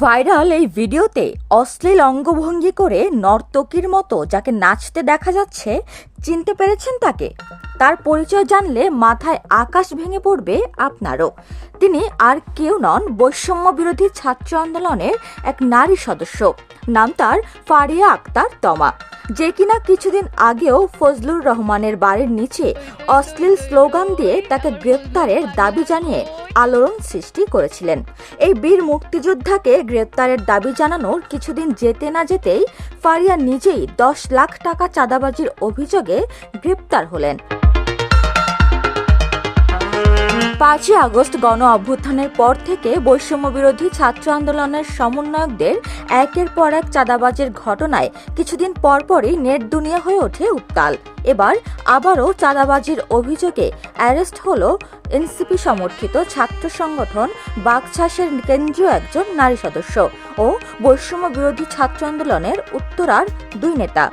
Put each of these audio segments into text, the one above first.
Viral এই ভিডিওতে অশ্লীল অঙ্গভঙ্গি করে নর্তকীর মতো যাকে নাচতে দেখা যাচ্ছে, চিনতে পেরেছেন তাকে? তার পরিচয় জানলে মাথায় আকাশ ভেঙে পড়বে আপনারও। তিনি আর কেউ নন বৈষম্য বিরোধী ছাত্র আন্দোলনের এক নারী সদস্য। নাম তার ফারিয়া আক্তার তমা, যে কিনা কিছুদিন আগেও ফজলুর রহমানের বাড়ির নিচে অশ্লীল স্লোগান দিয়ে তাকে গ্রেপ্তারের দাবি জানিয়ে আলোড়ন সৃষ্টি করেছিলেন। এই বীর মুক্তিযোদ্ধাকে গ্রেপ্তারের দাবি জানানোর কিছুদিন যেতে না যেতেই ফারিয়া নিজেই দশ লাখ টাকা চাঁদাবাজির অভিযোগে গ্রেপ্তার হলেন। পাঁচই আগস্ট গণ অভ্যুত্থানের পর থেকে বৈষম্য বিরোধী ছাত্র আন্দোলনের সমন্বয়কদের একের পর এক চাঁদাবাজের ঘটনায় কিছুদিন পরপরই নেট দুনিয়া হয়ে ওঠে উত্তাল। এবার আবারও চাঁদাবাজির অভিযোগে অ্যারেস্ট হল এনসিপি সমর্থিত ছাত্র সংগঠন বাগছাসের কেন্দ্রীয় একজন নারী সদস্য ও বৈষম্য বিরোধী ছাত্র আন্দোলনের উত্তরার দুই নেতা।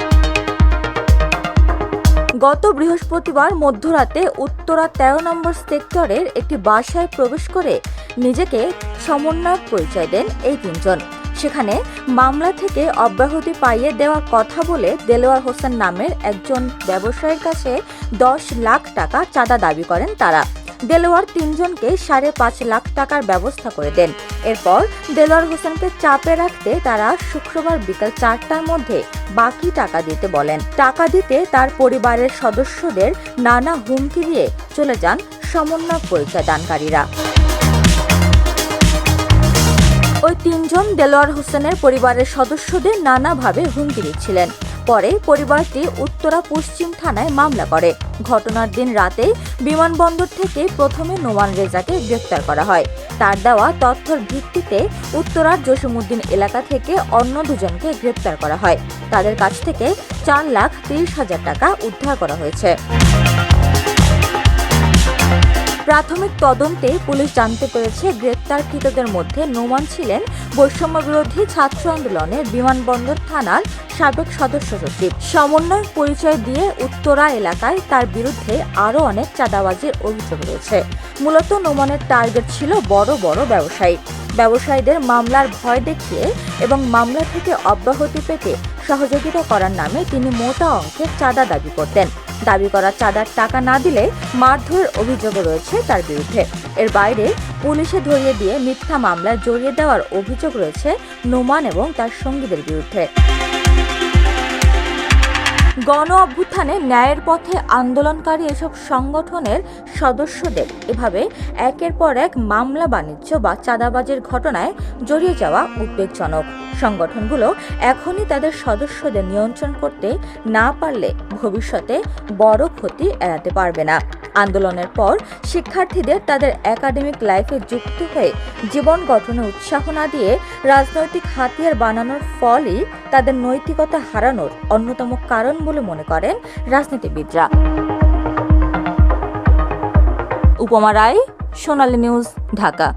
গত বৃহস্পতিবার মধ্যরাতে উত্তরা তেরো নম্বর সেক্টরের একটি বাসায় প্রবেশ করে নিজেকে সমন্বয়ক পরিচয় দেন এই তিনজন। সেখানে মামলা থেকে অব্যাহতি পাইয়ে দেওয়ার কথা বলে দেলোয়ার হোসেন নামের একজন ব্যবসায়ীর কাছে দশ লাখ টাকা চাঁদা দাবি করেন তারা। দেলোয়ার তিনজনকে সাড়ে পাঁচ লাখ টাকার ব্যবস্থা করে দেন। এরপর দেলোয়ার হোসেনকে চাপে রাখতে তারা শুক্রবার বিকাল চারটার মধ্যে বাকি টাকা দিতে বলেন। টাকা দিতে তার পরিবারের সদস্যদের নানা হুমকি দিয়ে চলে যান সমন্বয় পরিচয় দানকারীরা। ওই তিনজন দেলোয়ার হোসেনের পরিবারের সদস্যদের নানাভাবে হুমকি দিচ্ছিলেন। পরে পরিবারটি উত্তরা পশ্চিম থানায় মামলা করে। ঘটনার দিন রাতে বিমানবন্দর থেকে প্রথমে নোমান রেজাকে গ্রেপ্তার করা হয়। তার দেওয়া তথ্যর ভিত্তিতে উত্তরার জসিমুদ্দিন এলাকা থেকে অন্য দুজনকে গ্রেপ্তার করা হয়। তাদের কাছ থেকে চার লাখ তিরিশ হাজার টাকা উদ্ধার করা হয়েছে। প্রাথমিক তদন্তে পুলিশ জানতে পেরেছে, গ্রেপ্তারকৃতদের মধ্যে নোমান ছিলেন বৈষম্য বিরোধী ছাত্র আন্দোলনের বিমানবন্দর থানার সাবেক সদস্য সচিব। সমন্বয় পরিচয় দিয়ে উত্তরা এলাকায় তার বিরুদ্ধে আরও অনেক চাঁদাবাজির অভিযোগ রয়েছে। মূলত নোমানের টার্গেট ছিল বড় বড় ব্যবসায়ী। ব্যবসায়ীদের মামলার ভয় দেখিয়ে এবং মামলা থেকে অব্যাহতি পেতে সহযোগিতা করার নামে তিনি মোটা অঙ্কের চাঁদা দাবি করতেন। দাবি করা চাঁদার টাকা না দিলে মারধরের অভিযোগও রয়েছে তার বিরুদ্ধে। এর বাইরে পুলিশে ধরিয়ে দিয়ে মিথ্যা মামলায় জড়িয়ে দেওয়ার অভিযোগ রয়েছে নোমান এবং তার সঙ্গীদের বিরুদ্ধে। গণ অভ্যুত্থানে ন্যায়ের পথে আন্দোলনকারী এসব সংগঠনের সদস্যদের এভাবে একের পর এক মামলা, বাণিজ্য বা চাঁদাবাজের ঘটনায় জড়িয়ে যাওয়া উদ্বেগজনক। সংগঠনগুলো এখনই তাদের সদস্যদের নিয়ন্ত্রণ করতে না পারলে ভবিষ্যতে বড় ক্ষতি এড়াতে পারবে না। আন্দোলনের পর শিক্ষার্থীদের তাদের একাডেমিক লাইফে যুক্ত হয়ে জীবন গঠনে উৎসাহ না দিয়ে রাজনৈতিক হাতিয়ার বানানোর ফলই তাদের নৈতিকতা হারানোর অন্যতম কারণ বলে মনে করেন রাজনীতিবিদরা। উপমা রায় সোনালী নিউজ ঢাকা।